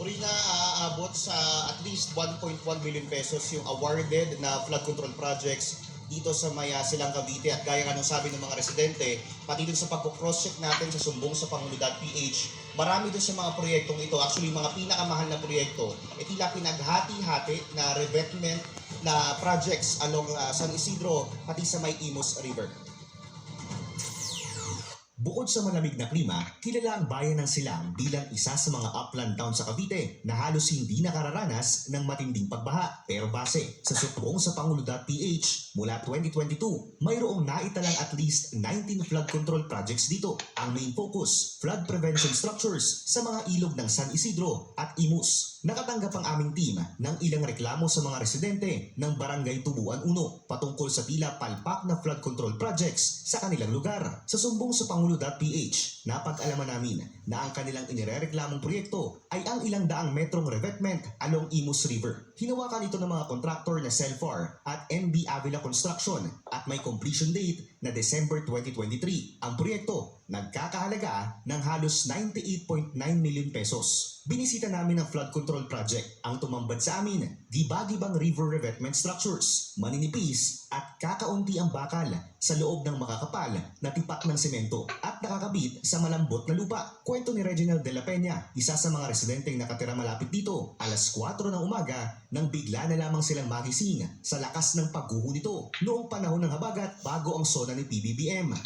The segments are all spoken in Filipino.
Corina, aaabot sa at least 1.1 billion pesos yung awarded na flood control projects dito sa Maya Silang Cavite at gaya nga nung sabi ng mga residente, pati dun sa pagpo-cross-check natin sa sumbong sa Pangulo.ph, marami dun sa mga proyektong ito, actually mga pinakamahal na proyekto, e tila pinaghati-hati na revetment na projects along ah, San Isidro pati sa May Imos River. Bukod sa malamig na klima, kilala ang bayan ng Silang bilang isa sa mga upland town sa Cavite na halos hindi nakararanas ng matinding pagbaha. Pero base sa sumbong sa Pangulo.ph, mula 2022, mayroong naitalang at least 19 flood control projects dito. Ang main focus, flood prevention structures sa mga ilog ng San Isidro at Imus. Nakatanggap ang aming team ng ilang reklamo sa mga residente ng Barangay Tubuan 1 patungkol sa tila palpak na flood control projects sa kanilang lugar. Sa sumbong sa Pangulo.ph, napag-alaman namin na ang kanilang inirereklamong proyekto ay ang ilang daang metrong revetment along Imus River. Hinawakan ito ng mga kontraktor na Celfar at NB Avila Construction at may completion date na December 2023. Ang proyekto nagkakahalaga ng halos 98.9 million pesos. Binisita namin ang flood control project. Ang tumambad sa amin, gibagibang river revetment structures, maninipis at kakaunti ang bakal sa loob ng makakapal na tipak ng semento at nakakabit sa malambot na lupa. Kwento ni Reginald de la Peña, isa sa mga residenteng nakatira malapit dito, alas 4 ng umaga nang bigla na lamang silang magising sa lakas ng pagguho nito noong panahon ng habagat bago ang sona ni PBBM.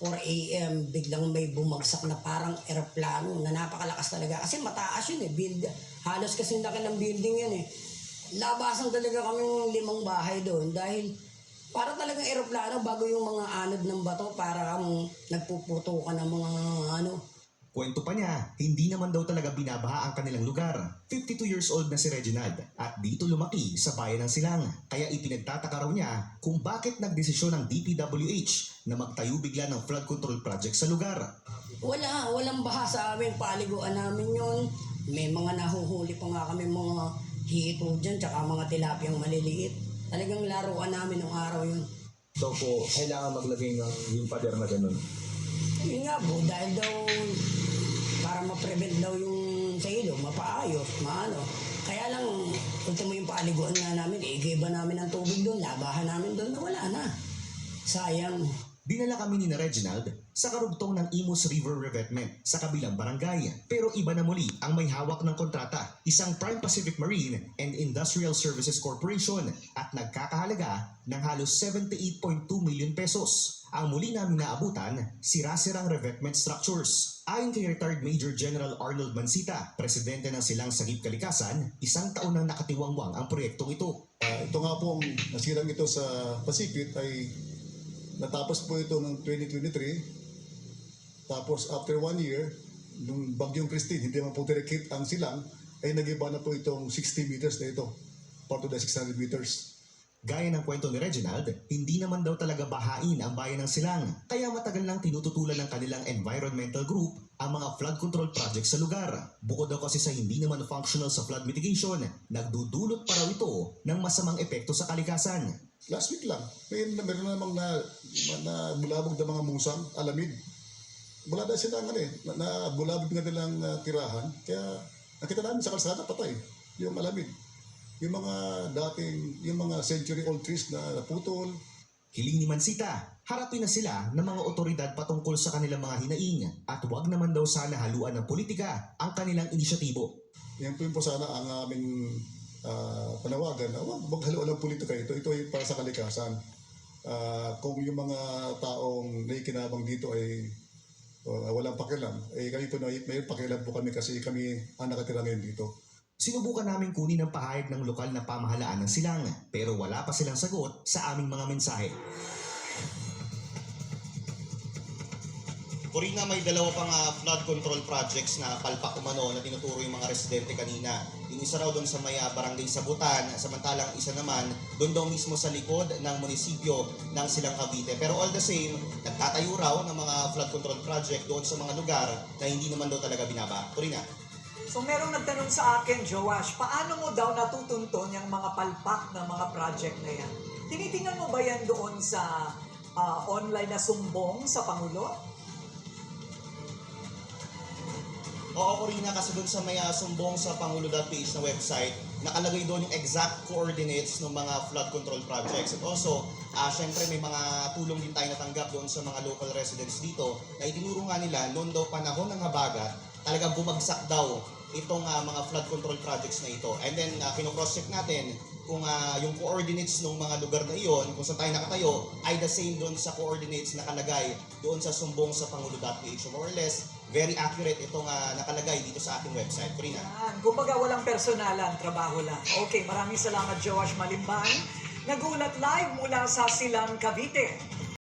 4 a.m. biglang may bumagsak na parang eroplano na napakalakas talaga. Kasi mataas yun eh. Build, halos kasi laki ng building yun eh. Labasan talaga kaming limang bahay doon dahil para talagang eroplano bago yung mga anod ng bato para kang nagpuputo ka ng mga ano. Kwento pa niya, hindi naman daw talaga binabaha ang kanilang lugar. 52 years old na si Reginald at dito lumaki sa bayan ng Silang. Kaya ipinagtataka raw niya kung bakit nagdesisyon ng DPWH na magtayo bigla ng flood control project sa lugar. Wala, walang baha sa amin. Paliguan namin yun. May mga nahuhuli pa nga kami mga hito dyan, tsaka mga tilapiyang maliliit. Talagang laruan namin ng araw yun. So po, kailangan maglagay ng yung pader na ganun. Yun nga po, dahil daw maano. Kaya lang, punta mo yung paliguan nga namin, igiba namin ang tubig doon, labahan namin doon, wala na. Sayang. Dinala kami ni na Reginald sa karugtong ng Imus River Revetment sa kabilang barangay. Pero iba na muli ang may hawak ng kontrata, isang Prime Pacific Marine and Industrial Services Corporation at nagkakahalaga ng halos 78.2 million pesos. Ang muli namin naabutan, sira-sirang revetment structures. Ayon kay retired Major General Arnold Mansita, presidente ng Silang Sagip Kalikasan, isang taon nang nakatiwangwang ang proyektong ito. Ah, ito nga pong nasirang ito sa Pacific ay natapos po ito ng 2023. Tapos after one year, nung bagyong Christine, hindi man po direkit ang silang, ay nagiba na po itong 60 meters na ito. Part of the 600 meters. Gaya ng kwento ni Reginald, hindi naman daw talaga bahain ang bayan ng Silang. Kaya matagal lang tinututulan ng kanilang environmental group ang mga flood control project sa lugar. Bukod daw kasi sa hindi naman functional sa flood mitigation, nagdudulot pa raw ito ng masamang epekto sa kalikasan. Last week lang, may, meron na namang na, na bulabog na mga musang, alamid. Wala na silang ano eh, na, na bulabog na nilang ah, tirahan. Kaya nakita namin sa kalsada patay, yung alamid. Yung mga dating, yung mga century-old trees na naputol, Hiling ni Mansita, harapin na sila ng mga otoridad patungkol sa kanilang mga hinaing at huwag naman daw sana haluan ng politika ang kanilang inisyatibo. Yan po yun po sana ang aming panawagan na huwag maghaluan ng politika ito. Ito ay para sa kalikasan. Ah, kung yung mga taong naikinabang dito ay uh, walang pakialam, eh kami po na, may pakialam po kami kasi kami ang nakatira ngayon dito. Sinubukan namin kunin ang pahayag ng lokal na pamahalaan ng silang pero wala pa silang sagot sa aming mga mensahe. Corina, may dalawa pang ah, flood control projects na palpak umano na tinuturo yung mga residente kanina. Isa raw doon sa may ah, barangay Sabutan, samantalang isa naman doon daw mismo sa likod ng munisipyo ng Silang Cavite. Pero all the same, nagtatayo raw ng mga flood control project doon sa mga lugar na hindi naman daw talaga binaba. Corina? So merong nagtanong sa akin, Joash, paano mo daw natutunton yung mga palpak na mga project na yan? Tinitingnan mo ba yan doon sa ah, online na sumbong sa Pangulo? Oo, Corina, kasi doon sa may ah, sumbong sa Pangulo.ph na website, nakalagay doon yung exact coordinates ng mga flood control projects. At also, ah syempre may mga tulong din tayo natanggap doon sa mga local residents dito na itinuro nga nila noon daw panahon ng habagat, talagang bumagsak daw itong ah, mga flood control projects na ito. And then, uh, kino-cross-check natin kung ah, yung coordinates ng mga lugar na iyon, kung saan tayo nakatayo, ay the same doon sa coordinates nakalagay doon sa sumbong sa Pangulo.ph. More or less, very accurate itong ah, nakalagay dito sa ating website. Corina. Yan. Kumbaga walang personalan, trabaho lang. Okay, maraming salamat Joash Malimban. Nagulat live mula sa Silang Cavite.